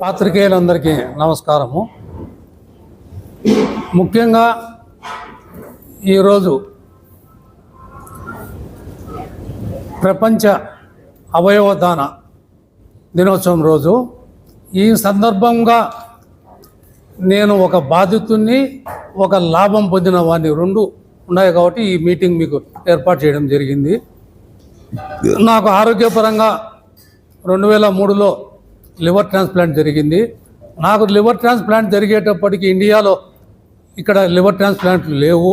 పాత్రికేయులందరికీ నమస్కారము. ముఖ్యంగా ఈరోజు ప్రపంచ అవయవదాన దినోత్సవం రోజు. ఈ సందర్భంగా నేను ఒక బాధితుడిని ఒక లాభం పొందిన వాడిని రెండు ఉన్నాయి కాబట్టి ఈ మీటింగ్ మీకు ఏర్పాటు చేయడం జరిగింది. నాకు ఆరోగ్యపరంగా రెండు వేల మూడులో లివర్ ట్రాన్స్ప్లాంట్ జరిగింది. నాకు లివర్ ట్రాన్స్ప్లాంట్ జరిగేటప్పటికి ఇండియాలో ఇక్కడ లివర్ ట్రాన్స్ప్లాంట్లు లేవు.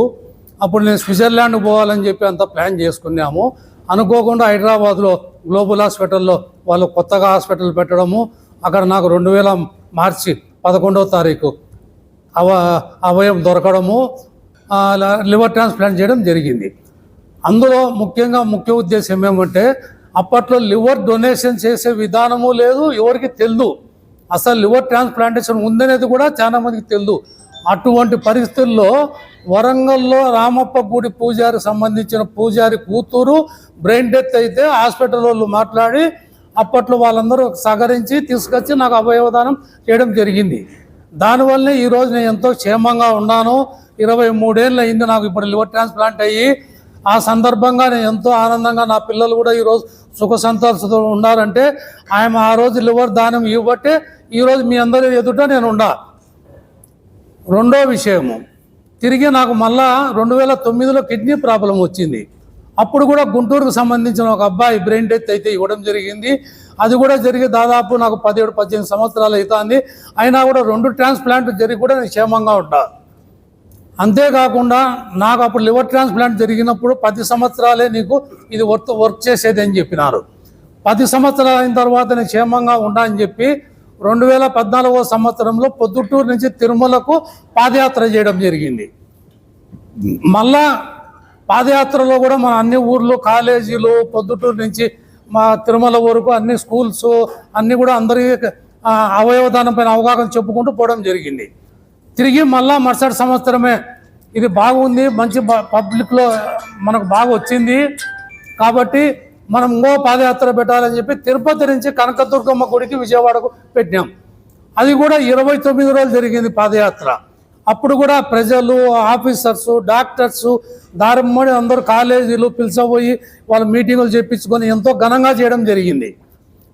అప్పుడు నేను స్విట్జర్లాండ్ పోవాలని చెప్పి అంతా ప్లాన్ చేసుకున్నాము. అనుకోకుండా హైదరాబాద్లో గ్లోబల్ హాస్పిటల్లో వాళ్ళు కొత్తగా హాస్పిటల్ పెట్టడము. అక్కడ నాకు రెండు వేల మార్చి పదకొండవ తారీఖు అవ అవయం దొరకడము. లివర్ ట్రాన్స్ప్లాంట్ చేయడం జరిగింది. అందులో ముఖ్యంగా ముఖ్య ఉద్దేశం ఏమంటే అప్పట్లో లివర్ డొనేషన్ చేసే విధానము లేదు ఎవరికి తెలియదు అసలు లివర్ ట్రాన్స్ప్లాంటేషన్ ఉందనేది కూడా చాలా మందికి తెలియదు అటువంటి పరిస్థితుల్లో వరంగల్లో రామప్ప గుడి పూజారికి సంబంధించిన పూజారి కూతురు బ్రెయిన్ డెత్ అయితే హాస్పిటల్ వాళ్ళు మాట్లాడి అప్పట్లో వాళ్ళందరూ సహకరించి తీసుకొచ్చి నాకు అవయవదానం చేయడం జరిగింది. దానివల్లనే ఈరోజు నేను ఎంతో క్షేమంగా ఉన్నాను. ఇరవై మూడేళ్ళు అయింది నాకు ఇప్పుడు లివర్ ట్రాన్స్ప్లాంట్ అయ్యి. ఆ సందర్భంగా నేను ఎంతో ఆనందంగా నా పిల్లలు కూడా ఈరోజు సుఖ సంతోషంతో ఉన్నారంటే ఆయన ఆ రోజు లివర్ దానం ఇవ్వబట్టే ఈరోజు మీ అందరి ఎదుట నేను ఉండా. రెండో విషయము తిరిగి నాకు మళ్ళా రెండు వేల తొమ్మిదిలో కిడ్నీ ప్రాబ్లం వచ్చింది. అప్పుడు కూడా గుంటూరుకు సంబంధించిన ఒక అబ్బాయి బ్రెయిన్ డెత్ అయితే ఇవ్వడం జరిగింది. అది కూడా జరిగి దాదాపు నాకు పదిహేడు పద్దెనిమిది సంవత్సరాలు అవుతుంది. అయినా కూడా రెండు ట్రాన్స్ప్లాంట్ జరిగి కూడా నేను క్షేమంగా ఉంటాను అంతేకాకుండా నాకు అప్పుడు లివర్ ట్రాన్స్ప్లాంట్ జరిగినప్పుడు పది సంవత్సరాలే నీకు ఇది వర్క్ వర్క్ చేసేది అని చెప్పినారు. పది సంవత్సరాలు అయిన తర్వాత నేను క్షేమంగా ఉండా అని చెప్పి రెండు వేల పద్నాలుగో సంవత్సరంలో పొద్దుటూరు నుంచి తిరుమలకు పాదయాత్ర చేయడం జరిగింది. మళ్ళా పాదయాత్రలో కూడా మన అన్ని ఊర్లు కాలేజీలు పొద్దుటూరు నుంచి మా తిరుమల వరకు అన్ని స్కూల్స్ అన్నీ కూడా అందరికీ అవయవదానం పైన అవగాహన చెప్పుకుంటూ పోవడం జరిగింది. తిరిగి మళ్ళా మరుసటి సంవత్సరమే. ఇది బాగుంది మంచి పబ్లిక్లో మనకు బాగా వచ్చింది. కాబట్టి మనం ఇంకో పాదయాత్ర పెట్టాలని చెప్పి తిరుపతి నుంచి కనకదుర్గమ్మ గుడికి విజయవాడకు పెట్టినాం. అది కూడా ఇరవై తొమ్మిది రోజులు జరిగింది పాదయాత్ర. అప్పుడు కూడా ప్రజలు ఆఫీసర్స్ డాక్టర్స్ దారిమ్మడి అందరూ కాలేజీలు పిలిచబోయి వాళ్ళ మీటింగులు చేపించుకొని ఎంతో ఘనంగా చేయడం జరిగింది.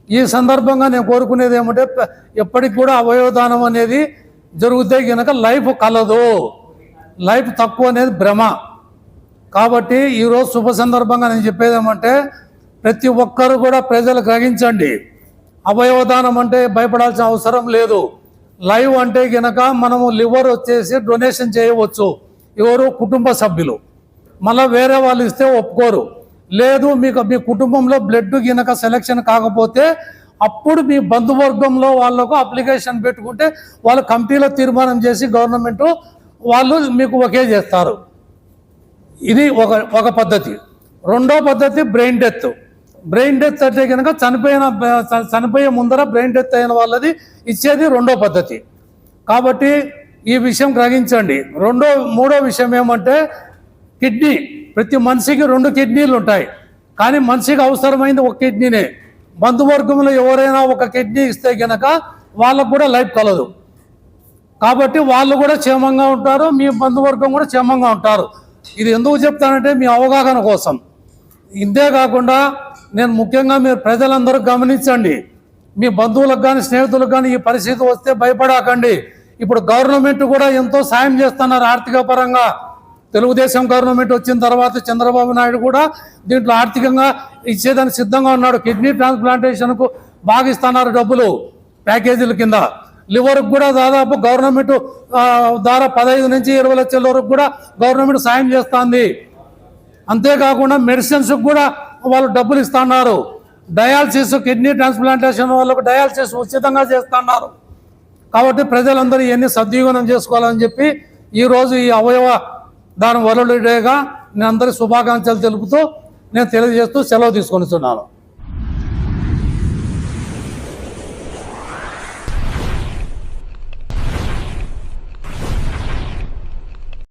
ఈ సందర్భంగా నేను కోరుకునేది ఏమంటే ఎప్పటికి కూడా అవయవదానం అనేది జరిగితే కనుక లైఫ్ కలదు. లైఫ్ తక్కువ అనేది భ్రమ. కాబట్టి ఈరోజు శుభ సందర్భంగా నేను చెప్పేది ఏమంటే ప్రతి ఒక్కరు కూడా ప్రజలు గ్రహించండి. అవయవదానం అంటే భయపడాల్సిన అవసరం లేదు. లైవ్ అంటే కనుక మనము లివర్ వచ్చేసి డొనేషన్ చేయవచ్చు. ఎవరు? కుటుంబ సభ్యులు. మళ్ళీ వేరే వాళ్ళు ఇస్తే ఒప్పుకోరు. లేదు మీకు మీ కుటుంబంలో బ్లడ్ గినక సెలెక్షన్ కాకపోతే అప్పుడు మీ బంధువర్గంలో వాళ్ళకు అప్లికేషన్ పెట్టుకుంటే వాళ్ళు కమిటీలో తీర్మానం చేసి గవర్నమెంట్ వాళ్ళు మీకు ఒకే చేస్తారు. ఇది ఒక ఒక పద్ధతి. రెండో పద్ధతి బ్రెయిన్ డెత్. బ్రెయిన్ డెత్ అంటే కనుక చనిపోయిన చనిపోయే ముందర బ్రెయిన్ డెత్ అయిన వాళ్ళది ఇచ్చేది రెండో పద్ధతి. కాబట్టి ఈ విషయం గ్రహించండి. రెండో మూడో విషయం ఏమంటే కిడ్నీ. ప్రతి మనిషికి రెండు కిడ్నీలు ఉంటాయి. కానీ మనిషికి అవసరమైంది ఒక కిడ్నీనే. బంధువర్గంలో ఎవరైనా ఒక కిడ్నీ ఇస్తే గనక వాళ్ళకు కూడా లైఫ్ కలదు. కాబట్టి వాళ్ళు కూడా క్షేమంగా ఉంటారు మీ బంధువర్గం కూడా క్షేమంగా ఉంటారు. ఇది ఎందుకు చెప్తానంటే మీ అవగాహన కోసం. ఇంతే కాకుండా నేను ముఖ్యంగా మీరు ప్రజలందరూ గమనించండి. మీ బంధువులకు కానీ స్నేహితులకు కానీ ఈ పరిస్థితి వస్తే భయపడకండి. ఇప్పుడు గవర్నమెంట్ కూడా ఎంతో సాయం చేస్తున్నారు ఆర్థిక పరంగా. తెలుగుదేశం గవర్నమెంట్ వచ్చిన తర్వాత చంద్రబాబు నాయుడు కూడా దీంట్లో ఆర్థికంగా ఇచ్చేదానికి సిద్ధంగా ఉన్నాడు. కిడ్నీ ట్రాన్స్ప్లాంటేషన్కు బాగా ఇస్తున్నారు డబ్బులు ప్యాకేజీల కింద. లివర్కి కూడా దాదాపు గవర్నమెంట్ ద్వారా పదహైదు నుంచి ఇరవై లక్షల వరకు కూడా గవర్నమెంట్ సాయం చేస్తుంది. అంతేకాకుండా మెడిసిన్స్ కూడా వాళ్ళు డబ్బులు ఇస్తున్నారు. డయాలసిస్ కిడ్నీ ట్రాన్స్ప్లాంటేషన్ వాళ్ళకు డయాలసిస్ ఉచితంగా చేస్తున్నారు. కాబట్టి ప్రజలందరూ ఇవన్నీ సద్వినియోగం చేసుకోవాలని చెప్పి ఈరోజు ఈ అవయవ దాని వరలుడేగా నేను అందరి శుభాకాంక్షలు తెలుపుతూ నేను తెలియజేస్తూ సెలవు తీసుకొనిస్తున్నాను.